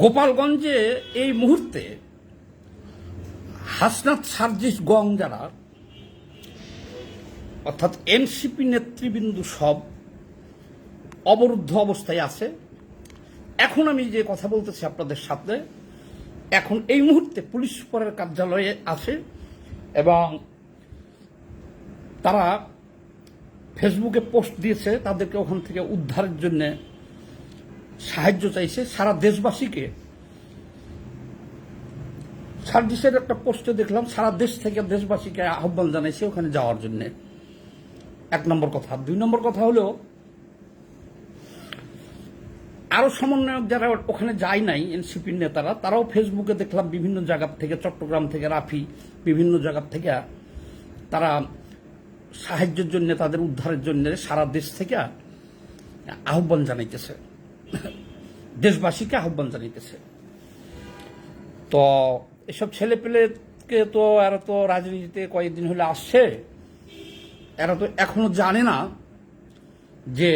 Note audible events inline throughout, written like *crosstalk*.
গোপালগঞ্জে এই মুহূর্তে হাসনাত সার্জিস গং যারা, অর্থাৎ এনসিপি নেতৃবৃন্দু সব অবরুদ্ধ অবস্থায় আছে। এখন আমি যে কথা বলতেছি আপনাদের সাথে, এখন এই মুহূর্তে পুলিশ সুপারের কার্যালয়ে আছে এবং তারা ফেসবুকে পোস্ট দিয়েছে, তাদেরকে ওখান থেকে উদ্ধারের জন্য সাহায্য চাইছে সারা দেশবাসীকে। সার্ভিসের একটা পোস্টে দেখলাম, সারা দেশ থেকে দেশবাসীকে আহ্বান জানাইছে ওখানে যাওয়ার জন্য। এক নম্বর কথা। দুই নম্বর কথা হলো, আরও সমন্বয়ক যারা ওখানে যায় নাই, এনসিপির নেতারা, তারাও ফেসবুকে দেখলাম বিভিন্ন জায়গা থেকে, চট্টগ্রাম থেকে, রাফি, বিভিন্ন জায়গা থেকে তারা সাহায্যের জন্য, তাদের উদ্ধারের জন্য সারা দেশ থেকে আহ্বান জানাইতেছে। দেশবাসীকে আহ্বান জানিতেছে। তো এসব ছেলে পেলেকে তো এরা তো রাজনীতিতে কয়েকদিন হলে আসছে। এরা তো এখনও জানে না যে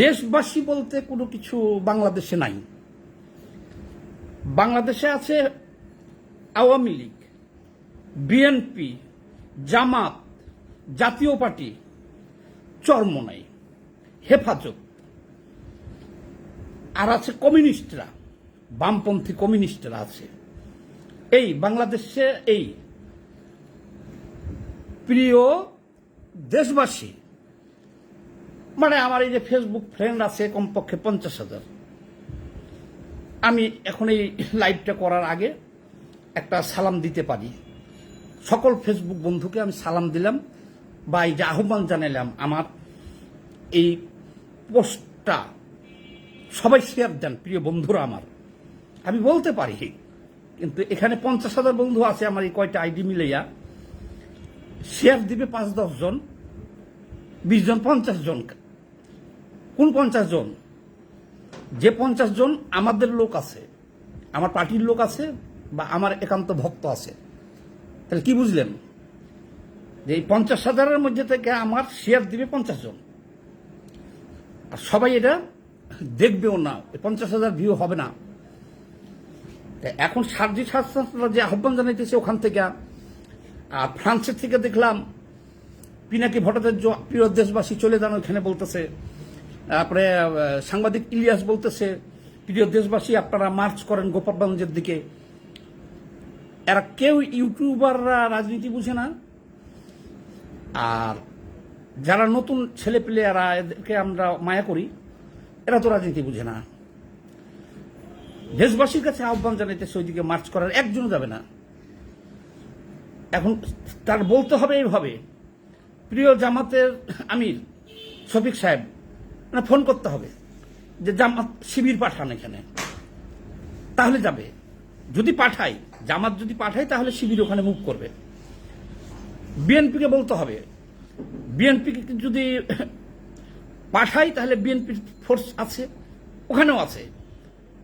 দেশবাসী বলতে কোনো কিছু বাংলাদেশে নাই। বাংলাদেশে আছে আওয়ামী লীগ, বিএনপি, জামাত, জাতীয় পার্টি চর্ম নাই হেফাজত। আর আছে কমিউনিস্টরা, বামপন্থী কমিউনিস্টরা আছে। এই বাংলাদেশে এই প্রিয় দেশবাসী মানে আমার এই যে ফেসবুক ফ্রেন্ড আছে কমপক্ষে পঞ্চাশ হাজার। আমি এখন এই লাইভটা করার আগে একটা সালাম দিতে পারি। সকল ফেসবুক বন্ধুকে আমি সালাম দিলাম বা এই যে আহ্বান জানালাম আমার এই পোস্টটা সবাই শেয়ার দেন, প্রিয় বন্ধুরা আমার। আমি বলতে পারি, কিন্তু এখানে পঞ্চাশ হাজার বন্ধু আছে আমার এই কয়টা আইডি মিলাইয়া। শেয়ার দিবে পাঁচ, দশ জন, বিশ জন, পঞ্চাশ জন। কোন পঞ্চাশ জন? যে পঞ্চাশ জন আমাদের লোক আছে, আমার পার্টির লোক আছে বা আমার একান্ত ভক্ত আছে। তাহলে কি বুঝলেন? যে এই পঞ্চাশ হাজারের মধ্যে থেকে আমার শেয়ার দিবে পঞ্চাশ জন। আর সবাই এটা দেখবেও না পঞ্চাশ হাজার ভিউ হবে না। এখন সার্জি স্বাস্থ্য যে আহ্বান জানাইতেছে ওখান থেকে, আর ফ্রান্সের থেকে দেখলাম, পিনাকি ভট্টাচার্য প্রিয় দেশবাসী চলে যান ওখানে বলতেছে। তারপরে সাংবাদিক ইলিয়াস বলতেছে, প্রিয় দেশবাসী, আপনারা মার্চ করেন গোপালগঞ্জের দিকে। এরা কেউ ইউটিউবাররা রাজনীতি বুঝে না। আর যারা নতুন ছেলে পেলে এরা এদেরকে আমরা মায়া করি। এরা তো রাজনীতি বুঝে না। দেশবাসীর কাছে আহ্বান জানাইতেছে ওইদিকে মার্চ করার একজনও যাবে না। এখন তার বলতে হবে এইভাবে, প্রিয় জামাতের আমির শফিক সাহেব ফোন করতে হবে যে জামাত শিবির পাঠান এখানে। তাহলে যাবে। যদি পাঠাই জামাত যদি পাঠায় তাহলে শিবির ওখানে মুভ করবে। বিএনপিকে বলতে হবে। বিএনপিকে যদি পাঠাই, তাহলে বিএনপির ফোর্স আছে, ওখানেও আছে,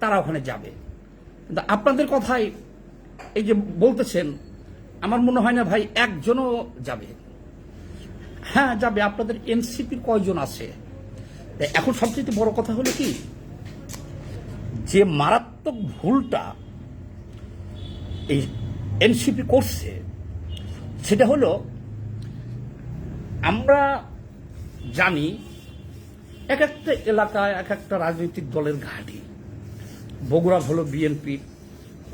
তারা ওখানে যাবে। কিন্তু আপনাদের কথাই এই যে বলতেছেন, আমার মনে হয় না ভাই একজনও যাবে। হ্যাঁ যাবে, আপনাদের এনসিপির কয়জন আছে? এখন সবচেয়ে বড় কথা হলো কি, যে মারাত্মক ভুলটা এই এনসিপি করছে, সেটা হলো, আমরা জানি এক একটা এলাকায় এক একটা রাজনৈতিক দলের ঘাঁটি। বগুড়া হলো বিএনপি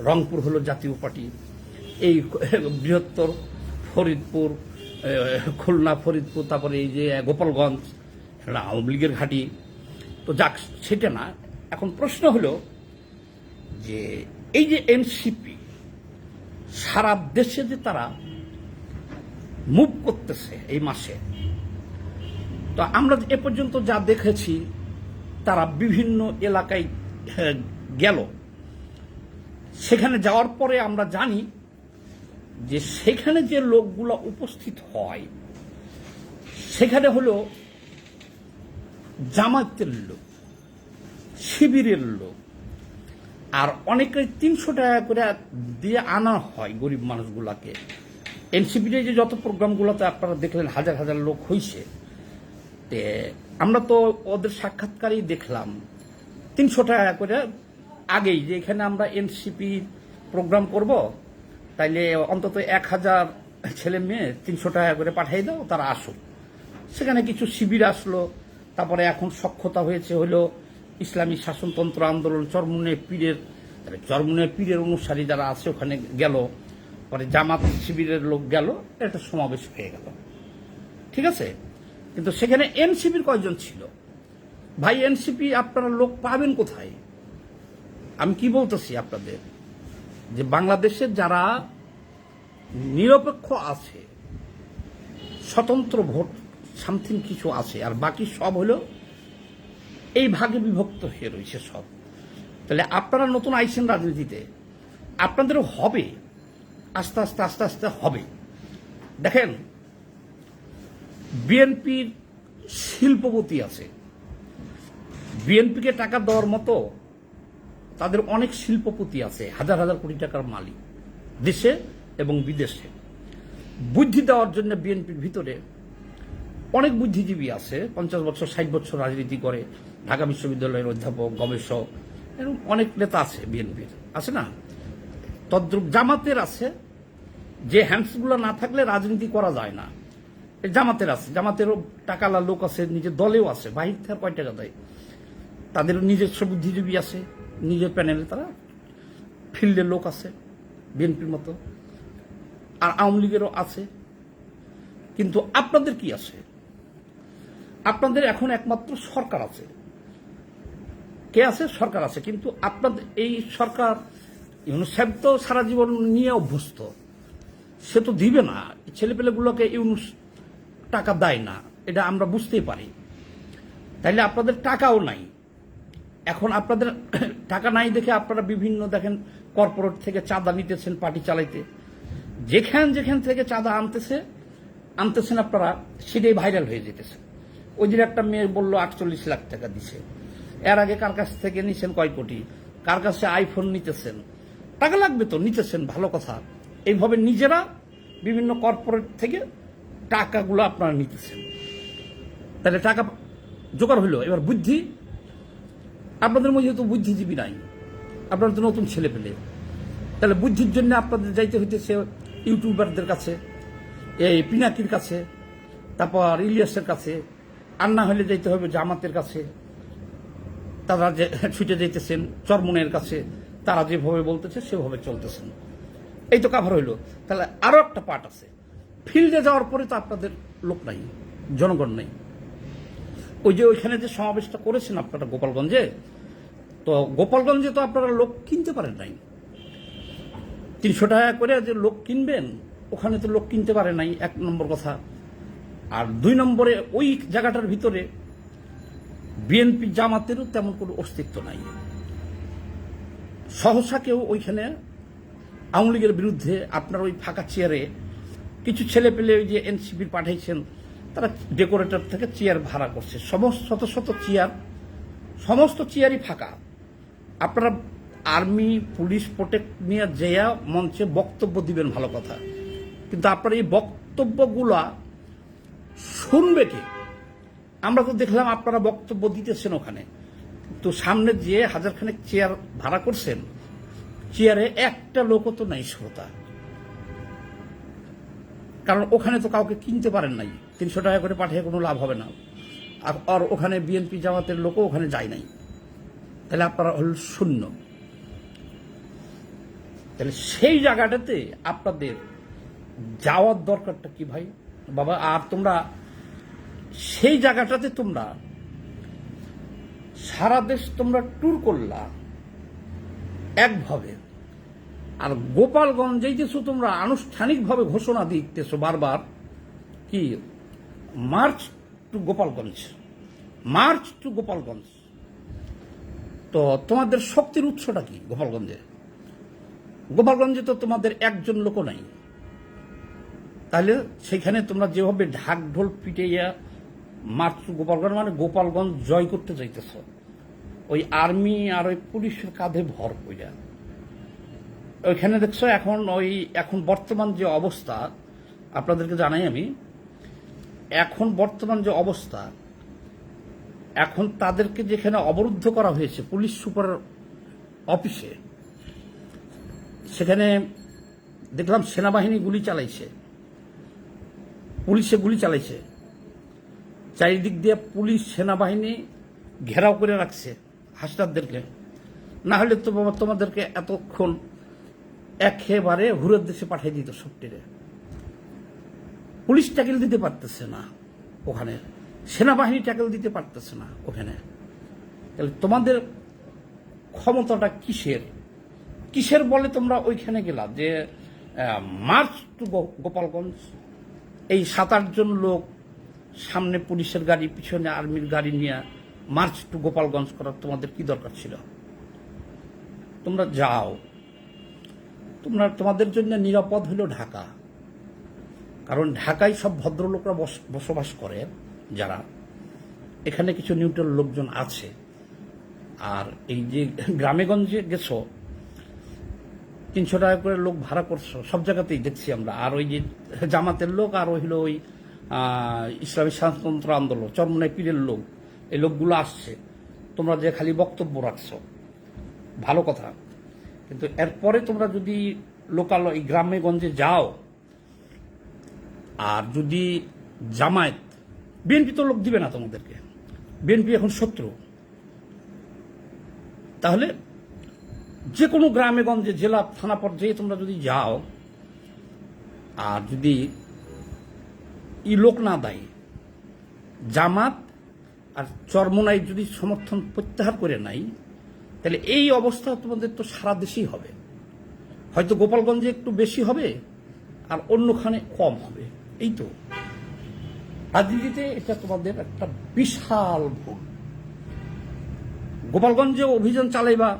রংপুর হলো জাতীয় পার্টি, এই বৃহত্তর ফরিদপুর খুলনা, ফরিদপুর, তারপরে এই যে গোপালগঞ্জ সেটা আওয়ামী লীগের ঘাঁটি। তো যাক, সেটা না। এখন প্রশ্ন হলো যে এই যে এনসিপি সারা দেশে যে তারা মুভ করতেছে এই মাসে তো আমরা এ পর্যন্ত যা দেখেছি, তারা বিভিন্ন এলাকায় গেল। সেখানে যাওয়ার পরে আমরা জানি যে সেখানে যে লোকগুলো উপস্থিত হয়, সেখানে হলো জামাতের লোক, শিবিরের লোক। আর অনেকে তিনশো টাকা করে দিয়ে আনা হয় গরিব মানুষগুলাকে। এনসিপির যে যত প্রোগ্রামগুলোতে আপনারা দেখলেন, হাজার হাজার লোক হইছে। তে আমরা তো ওদের সাক্ষাৎকারই দেখলাম। তিনশো টাকা করে আগেই যে এখানে আমরা এনসিপি প্রোগ্রাম করব, তাইলে অন্তত এক হাজার ছেলে মেয়ে তিনশো টাকা করে পাঠিয়ে দাও, তারা আসুক। সেখানে কিছু শিবির আসলো, তারপরে এখন সক্ষতা হয়েছে হলো ইসলামী শাসনতন্ত্র আন্দোলন, চরমুনে পীরের চরমুনে পীরের অনুসারী যারা আছে ওখানে গেল, পরে জামাত শিবিরের লোক গেল একটা সমাবেশ হয়ে গেল। ঠিক আছে? কিন্তু সেখানে এনসিপির কয়জন ছিল? ভাই, এনসিপি আপনারা লোক পাবেন কোথায়? আমি কি বলতেছি আপনাদের? যে বাংলাদেশে যারা নিরপেক্ষ আছে, স্বতন্ত্র ভোট সামথিং কিছু আছে, আর বাকি সব হলো এই ভাগে বিভক্ত হয়ে রয়েছে সব। তাহলে আপনারা নতুন আইসেন রাজনীতিতে, আপনাদেরও হবে, আস্তে আস্তে আস্তে আস্তে হবে। দেখেন বিএনপির শিল্পপতি আছে। বিএনপিকে টাকা দেওয়ার মতো তাদের অনেক শিল্পপতি আছে, হাজার হাজার কোটি টাকার মালিক, দেশে এবং বিদেশে। বুদ্ধি দেওয়ার জন্য বিএনপির ভিতরে অনেক বুদ্ধিজীবী আছে, পঞ্চাশ বছর, ষাট বছর রাজনীতি করে, ঢাকা বিশ্ববিদ্যালয়ের অধ্যাপক, গবেষক, এরকম অনেক নেতা আছে বিএনপির। আছে না? তদ্রুপ জামাতের আছে, যে হ্যান্ডসগুলো না থাকলে রাজনীতি করা যায় না। জামাতের আছে, জামাতেরও টাকালা লোক আছে, নিজের দলেও আছে, বাহির থেকে কয় টাকা দেয়? তাদেরও নিজস্ব বুদ্ধিজীবী আছে, নিজের প্যানেলে তারা ফিল্ডের লোক আছে, বিএনপির মতো। আর আওয়ামী লীগেরও আছে। কিন্তু আপনাদের কি আছে? আপনাদের এখন একমাত্র সরকার আছে। কে আছে? সরকার আছে। কিন্তু আপনাদের এই সরকার, ইউনুস তো সারা জীবন নিয়ে অভ্যস্ত। সে তো দিবে না। ছেলেপেলেগুলোকে ইউনুস টাকা দেয় না, এটা আমরা বুঝতেই পারি। তাইলে আপনাদের টাকাও নাই। এখন আপনাদের *coughs* টাকা নাই দেখে আপনারা বিভিন্ন দেখেন কর্পোরেট থেকে চাঁদা নিতেছেন পার্টি চালাইতে। যেখান যেখান থেকে চাঁদা আনতেছে, আনতেছেন আপনারা, সেটাই ভাইরাল হয়ে যেতেছে। ওই দিন একটা মেয়ে বলল, আটচল্লিশ লাখ টাকা দিছে। এর আগে কার কাছ থেকে নিছেন কয় কোটি? কার কাছে আইফোন নিতেছেন? টাকা লাগবে তো, নিতেছেন, ভালো কথা। এইভাবে নিজেরা বিভিন্ন কর্পোরেট থেকে টাকাগুলো আপনারা নিতেছেন। তাহলে টাকা জোগাড় হলো এবার বুদ্ধি। আপনাদের মধ্যে তো বুদ্ধিজীবী নাই, আপনারা তো নতুন ছেলে পেলে। তাহলে বুদ্ধির জন্য আপনাদের যাইতে হইতেছে ইউটিউবারদের কাছে, এই পিনাকির কাছে, তারপর ইলিয়াসের কাছে। আর না হলে যাইতে হবে জামাতের কাছে। তারা যে ছুটে যাইতেছেন চরমনের কাছে, তারা যেভাবে বলতেছে, সেভাবে চলতেছেন। এই তো কাভার হইল। তাহলে আরও একটা পার্ট আছে। ফিল্ডে যাওয়ার পরে তো আপনাদের লোক নাই, জনগণ নাই। ওই যে ওইখানে যে সমাবেশটা করেছেন আপনারা গোপালগঞ্জে, তো গোপালগঞ্জে তো আপনারা লোক কিনতে পারেন নাই। তিনশো টাকা করে যে লোক কিনবেন, ওখানে তো লোক কিনতে পারে নাই, এক নম্বর কথা। আর দুই নম্বরে ওই জায়গাটার ভিতরে বিএনপি জামাতেরও তেমন কোনো অস্তিত্ব নাই। সহসা কেউ ওইখানে আওয়ামী লীগের বিরুদ্ধে আপনার ওই ফাঁকা চেয়ারে কিছু ছেলে পেলে ওই যে এনসিপির পাঠাইছেন, তারা ডেকোরেটর থেকে চেয়ার ভাড়া করছে। সমস্ত, শত শত চেয়ার সমস্ত চেয়ারই ফাঁকা। আপনারা আর্মি পুলিশ প্রোটেক্ট নিয়ে যেয়া মঞ্চে বক্তব্য দিবেন ভালো কথা। কিন্তু আপনার এই বক্তব্যগুলা শুনবে কে? আমরা তো দেখলাম আপনারা বক্তব্য দিতেছেন ওখানে। তো সামনে যে হাজারখানেক চেয়ার ভাড়া করছেন চেয়ারে একটা লোকও তো নাই, শ্রোতা। কারণ ওখানে তো কাউকে কিনতে পারেন নাই। তিনশো টাকা করে পাঠিয়ে কোনো লাভ হবে না। আর ওখানে বিএনপি জামাতের লোকও ওখানে যায় নাই। তাহলে আপনারা হল শূন্য। তাহলে সেই জায়গাটাতে আপনাদের যাওয়ার দরকারটা কি ভাই? বাবা, আর তোমরা সেই জায়গাটাতে তোমরা সারা দেশ তোমরা ট্যুর করলা একভাবে। আর গোপালগঞ্জ যেতেছো তোমরা আনুষ্ঠানিকভাবে ঘোষণা দিতেছো বারবার, কি? March to Gopalganj, March to Gopalganj. তো তোমাদের শক্তির উৎসটা কি গোপালগঞ্জে? গোপালগঞ্জে তো তোমাদের একজন লোক নাই। তাহলে সেখানে তোমরা যেভাবে ঢাক ঢোল পিটাইয়া মার্চ টু গোপালগঞ্জ মানে গোপালগঞ্জ জয় করতে চাইতেছ, ওই আর্মি আর ওই পুলিশের কাঁধে ভর কইরা। ওইখানে দেখছ এখন ওই, এখন বর্তমান যে অবস্থা, আপনাদেরকে জানাই আমি, এখন বর্তমান যে অবস্থা, এখন তাদেরকে যেখানে অবরুদ্ধ করা হয়েছে পুলিশ সুপার অফিসে, সেখানে দেখলাম সেনাবাহিনী গুলি চালাইছে। পুলিশে গুলি চালাইছে। চারিদিক দিয়ে পুলিশ সেনাবাহিনী ঘেরাও করে রাখছে হাসনাতদেরকে। না হলে তো তোমাদেরকে এতক্ষণ একেবারে হুরের দেশে পাঠিয়ে দিত সবটিরে। পুলিশ ট্যাকেল দিতে পারতেছে না ওখানে। সেনাবাহিনী ট্যাকেল দিতে পারতেছে না ওখানে। তাহলে তোমাদের ক্ষমতাটা কিসের? কিসের বলে তোমরা ওইখানে গেলা যে মার্চ টু গোপালগঞ্জ? এই সাত আটজন লোক সামনে পুলিশের গাড়ি, পিছনে আর্মির গাড়ি নিয়ে মার্চ টু গোপালগঞ্জ করার তোমাদের কি দরকার ছিল? তোমরা যাও। তোমরা, তোমাদের জন্য নিরাপদ হলো ঢাকা। কারণ ঢাকায় সব ভদ্রলোকরা বস- বসবাস করে, যারা। এখানে কিছু নিউট্রাল লোকজন আছে। আর এই যে গ্রামেগঞ্জে গেছো, তিনশো টাকা করে লোক ভাড়া করছ, সব জায়গাতেই দেখছি আমরা। আর ওই যে জামাতের লোক, আর ওই হলো ওই ইসলামী শাসনতন্ত্র আন্দোলন চরমনাই পীরের লোক, এই লোকগুলো আসছে। তোমরা যে খালি বক্তব্য রাখছো, ভালো কথা। কিন্তু এরপরে তোমরা যদি লোকাল, এই গ্রামে গঞ্জে যাও, আর যদি জামায়াত, বিএনপি তো লোক দিবে না তোমাদেরকে। বিএনপি এখন শত্রু। তাহলে যে কোনো গ্রামে গঞ্জে জেলা, থানা পর্যায়ে তোমরা যদি যাও, আর যদি ই লোক না দেয়, জামাত আর চরমনাই যদি সমর্থন প্রত্যাহার করে নাই তাহলে এই অবস্থা তোমাদের তো সারা দেশেই হবে। হয়তো গোপালগঞ্জে একটু বেশি হবে, আর অন্যখানে কম হবে। এই তো। রাজনীতিতে এটা তোমাদের একটা বিশাল ভুল। গোপালগঞ্জে অভিযান চালাইবা,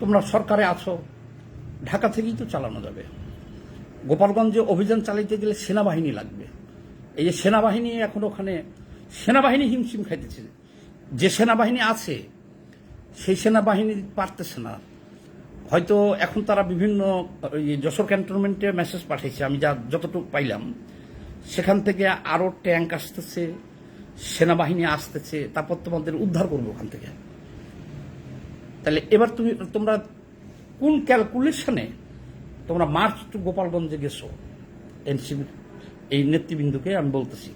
তোমরা সরকারে আছো, ঢাকা থেকেই তো চালানো যাবে। গোপালগঞ্জে অভিযান চালাইতে গেলে সেনাবাহিনী লাগবে। এই যে সেনাবাহিনী এখন ওখানে, সেনাবাহিনী হিমশিম খাইতেছে। যে সেনাবাহিনী আছে সেই সেনাবাহিনী পারতেছে না। হয়তো এখন তারা বিভিন্ন যশোর ক্যান্টনমেন্টে মেসেজ পাঠিয়েছে, আমি যা যতটুকু পাইলাম। সেখান থেকে আরও ট্যাঙ্ক আসতেছে, সেনাবাহিনী আসতেছে, তারপর তোমাদের উদ্ধার করব ওখান থেকে। তাহলে এবার তুমি, তোমরা কোন ক্যালকুলেশনে তোমরা মার্চ টু গোপালগঞ্জে গেছো? এনসিবির এই নেতৃবৃন্দকে আমি বলতেছি।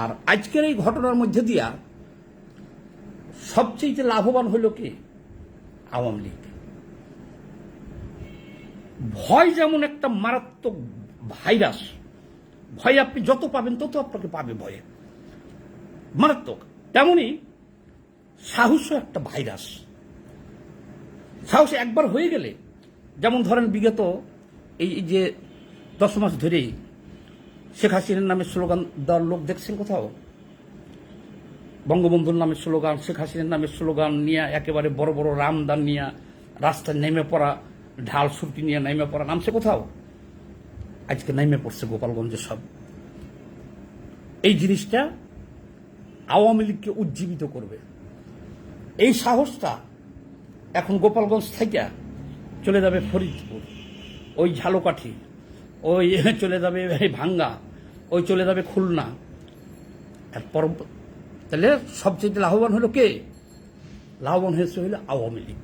আর আজকের এই ঘটনার মধ্যে দিয়া সবচেয়ে লাভবান হইল কে? আওয়ামী লীগ। ভয় যেমন একটা মারাত্মক ভাইরাস, ভয় আপনি যত পাবেন তত আপনাকে পাবে ভয়ে। মারাত্মক। তেমনি সাহসও একটা ভাইরাস। সাহস একবার হয়ে গেলে, যেমন ধরেন বিগত এই যে দশ মাস ধরেই শেখ হাসিনার নামে স্লোগান দেওয়ার লোক দেখছেন কোথাও? বঙ্গবন্ধুর নামে স্লোগান, শেখ হাসিনার নামে স্লোগান নিয়ে একেবারে বড় বড় রামদান নিয়ে রাস্তায় নেমে পড়া, ঢাল সুরকি নিয়ে নেমে পড়া, নামছে কোথাও? আজকে নেমে পড়ছে গোপালগঞ্জে সব। এই জিনিসটা আওয়ামী লীগকে উজ্জীবিত করবে। এই সাহসটা এখন গোপালগঞ্জ থেকে চলে যাবে ফরিদপুর, ওই ঝালকাঠি, ওই চলে যাবে ভাঙ্গা, ওই চলে যাবে খুলনা। আর পর তাহলে সবচেয়ে লাভবান হলো কে? লাভবান হয়েছে হইল আওয়ামী লীগ।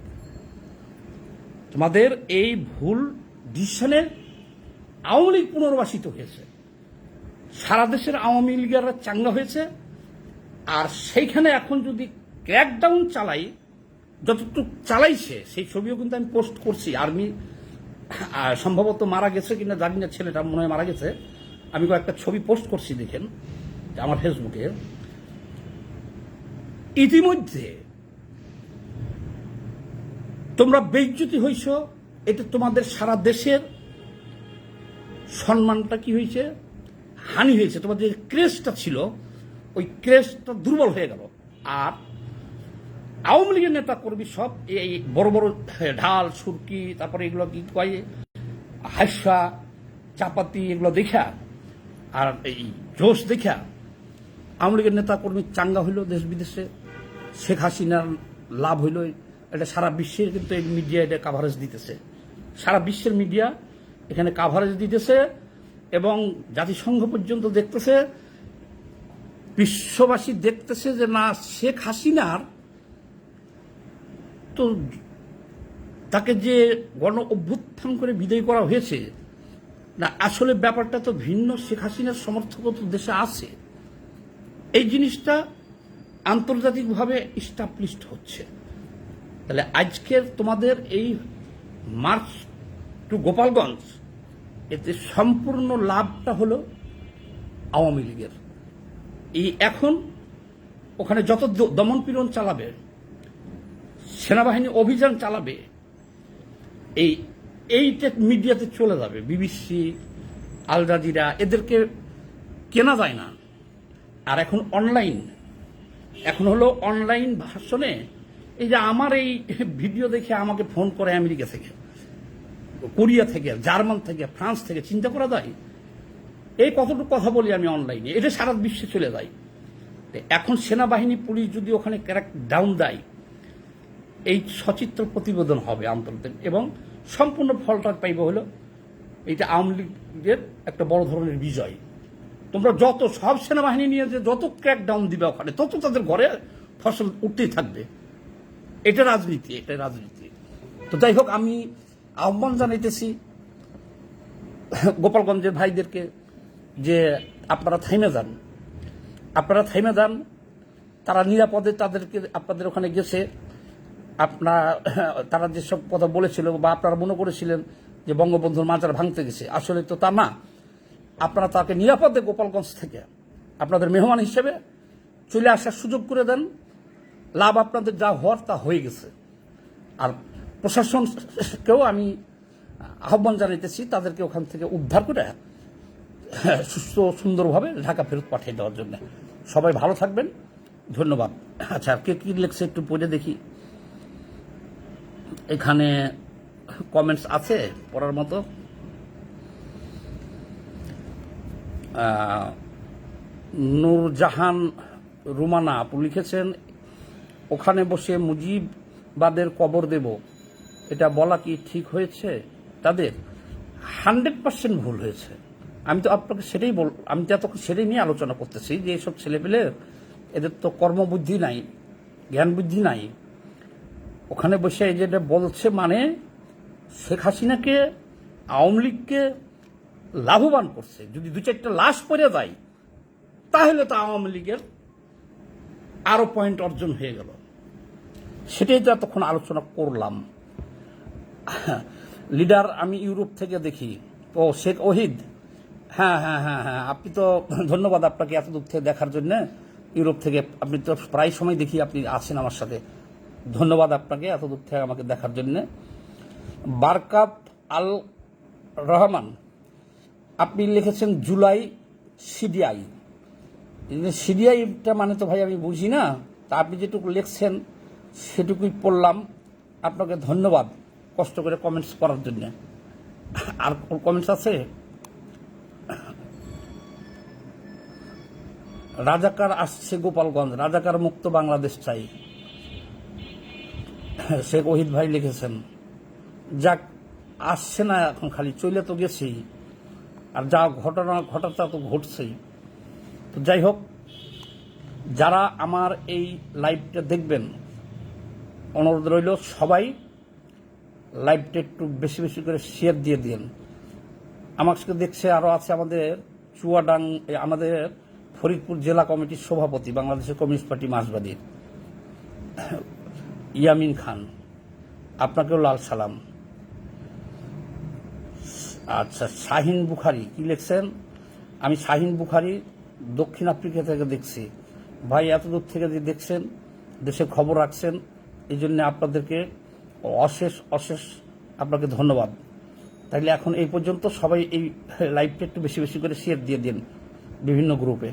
তোমাদের এই ভুল ডিসিশনে আওয়ামী লীগ পুনর্বাসিত হয়েছে। সারা দেশের আওয়ামী লীগেরা চাঙ্গা হয়েছে। আর সেইখানে এখন যদি ক্র্যাকডাউন চালাই, যতটুকু চালাইছে, সেই ছবিও কিন্তু আমি পোস্ট করছি। আর্মি সম্ভবত মারা গেছে কিনা জানি না, ছেলেটা মনে হয় মারা গেছে। আমি কয়েকটা ছবি পোস্ট করছি, দেখেন, আমার ফেসবুকে ইতিমধ্যে তোমরা বেজ্জতি হইছ, এটা তোমাদের সারা দেশের সম্মানটা কি হয়েছে হানি হয়েছে তোমাদের যে ক্রেজটা ছিল, ওই ক্রেজটা দুর্বল হয়ে গেল। আর আওয়ামী লীগের নেতা কর্মী সব এই বড় বড় ঢাল, সুরকি, তারপরে এগুলো কি কয়? হাস্যা চাপাতি এগুলো দেখা আর এই জোশ দেখা আওয়ামী লীগের নেতা কর্মী চাঙ্গা হইল দেশ বিদেশে। শেখ হাসিনার লাভ হইল, এটা সারা বিশ্বের কিন্তু এই মিডিয়া এটা কাভারেজ দিতেছে। সারা বিশ্বের মিডিয়া এখানে কাভারেজ দিতেছে এবং জাতিসংঘ পর্যন্ত দেখতেছে, বিশ্ববাসী দেখতেছে যে না, শেখ হাসিনার তো তাকে যে গণ অভ্যুত্থান করে বিদায় করা হয়েছে, না, আসলে ব্যাপারটা তো ভিন্ন। শেখ হাসিনার সমর্থক তো দেশে আছে। এই জিনিসটা আন্তর্জাতিকভাবে ইস্টাবলিশড হচ্ছে। তাহলে আজকের তোমাদের এই মার্চ টু গোপালগঞ্জ, এতে সম্পূর্ণ লাভটা হলো আওয়ামী লীগের। এই এখন ওখানে যত দমনপীড়ন চালাবে, সেনাবাহিনী অভিযান চালাবে, এই এইটা মিডিয়াতে চলে যাবে। বিবিসি, আল জাজিরা, এদেরকে কেনা যায় না। আর এখন অনলাইন এখন হলো অনলাইন ভাষণে, এই যে আমার এই ভিডিও দেখে আমাকে ফোন করে আমেরিকা থেকে, কোরিয়া থেকে, জার্মান থেকে, ফ্রান্স থেকে, চিন্তা করা যায়? এই কতটুকু কথা বলি আমি অনলাইনে এটা সারা বিশ্বে চলে তো এখন সেনাবাহিনী, পুলিশ যদি ওখানে ক্যারেক্ট ডাউন দেয়, এই সচিত্র প্রতিবেদন হবে আন্তর্জাতিক এবং সম্পূর্ণ ফলটা পাইব হলো এইটা আওয়ামী লীগের একটা বড় ধরনের বিজয়। তোমরা যত সব সেনাবাহিনী নিয়ে যে যত ক্র্যাক ডাউন দিবে ওখানে, তত তাদের ঘরে ফসল উঠতেই থাকবে। এটা রাজনীতি এটা রাজনীতি। তো যাই হোক, আমি আহ্বান জানাইতেছি গোপালগঞ্জের ভাইদেরকে যে আপনারা থাইমে যান। আপনারা থাইমে যান, তারা নিরাপদে তাদেরকে আপনাদের ওখানে গেছে। আপনার তারা যেসব কথা বলেছিল বা আপনারা মনে করেছিলেন যে বঙ্গবন্ধুর মাজার ভাঙতে গেছে, আসলে তো তা না। আপনারা তাকে নিরাপদে গোপালগঞ্জ থেকে আপনাদের মেহমান হিসেবে চলে আসার সুযোগ করে দেন। লাভ আপনাদের যা হওয়ার তা হয়ে গেছে। আর প্রশাসনকেও আমি আহ্বান জানাইতেছি, তাদেরকে ওখান থেকে উদ্ধার করে সুস্থ সুন্দরভাবে ঢাকা ফেরত পাঠিয়ে দেওয়ার জন্য। সবাই ভালো থাকবেন। ধন্যবাদ। আচ্ছা আর কে কি লেখছে একটু পড়ে দেখি। এখানে কমেন্টস আছে পড়ার মতো। নূরজাহান রুমানা আপু লিখেছেন, ওখানে বসে মুজিববাদের কবর দেব। এটা বলা কি ঠিক হয়েছে? তাদের হান্ড্রেড পার্সেন্ট ভুল হয়েছে। আমি তো আপনাকে সেটাই বল, আমি তো এতক্ষণ সেটাই নিয়ে আলোচনা করতেছি যে এইসব ছেলেপেলে এদের তো কর্মবুদ্ধি নাই জ্ঞান বুদ্ধি নাই। ওখানে বসে এই যেটা বলছে মানে শেখ হাসিনাকে, আওয়ামী লীগকে লাভবান করছে, যদি দু চারটা লাশ পরে যায়, তাহলে তো আওয়ামী লীগের আরও পয়েন্ট অর্জন হয়ে গেল। সেটাই তো এতক্ষণ আলোচনা করলাম। লিডার আমি ইউরোপ থেকে দেখি। ও, শেখ ওহিদ? হ্যাঁ হ্যাঁ হ্যাঁ হ্যাঁ আপনি তো ধন্যবাদ আপনাকে এত দূর থেকে দেখার জন্য। ইউরোপ থেকে আপনি তো প্রায় সময় দেখি আপনি আছেন আমার সাথে। ধন্যবাদ আপনাকে এত দূর থেকে আমাকে দেখার জন্য। বারকাত আল রহমান আপনি লিখেছেন জুলাই সিডিআই সিডিআইটা মানে তো ভাই আমি বুঝি না। তা আপনি যেটুকু লিখছেন, সেটুকুই পড়লাম। আপনাকে ধন্যবাদ কষ্ট করে কমেন্টস করার জন্য। আর কমেন্টস আছে? রাজাকার আসছে গোপালগঞ্জ, রাজাকার মুক্ত বাংলাদেশ চাই। শেখ ওহিদ ভাই লিখেছেন, যাক, আসছে না এখন খালি চলে তো গেছি আর যা ঘটনা ঘটাটা তো ঘটছেই। তো যাই হোক, যারা আমার এই লাইভটা দেখবেন, অনুরোধ রইল সবাই লাইভটা একটু বেশি বেশি করে শেয়ার দিয়ে দিন। সাথে দেখছে আরও আছে আমাদের চুয়াডাং আমাদের ফরিদপুর জেলা কমিটির সভাপতি, বাংলাদেশের কমিউনিস্ট পার্টি মাসবাদীর ইয়ামিন খান। আপনাকেও লাল সালাম। আচ্ছা শাহিন বুখারি কি লিখছেন? আমি শাহিন বুখারি দক্ষিণ আফ্রিকা থেকে দেখছি। ভাই, এত দূর থেকে যে দেখছেন, দেশে খবর রাখছেন, এই জন্য আপনাদেরকে অশেষ অশেষ আপনাকে ধন্যবাদ। তাইলে এখন এই পর্যন্ত সবাই এই লাইভটা একটু বেশি বেশি করে শেয়ার দিয়ে দিন বিভিন্ন গ্রুপে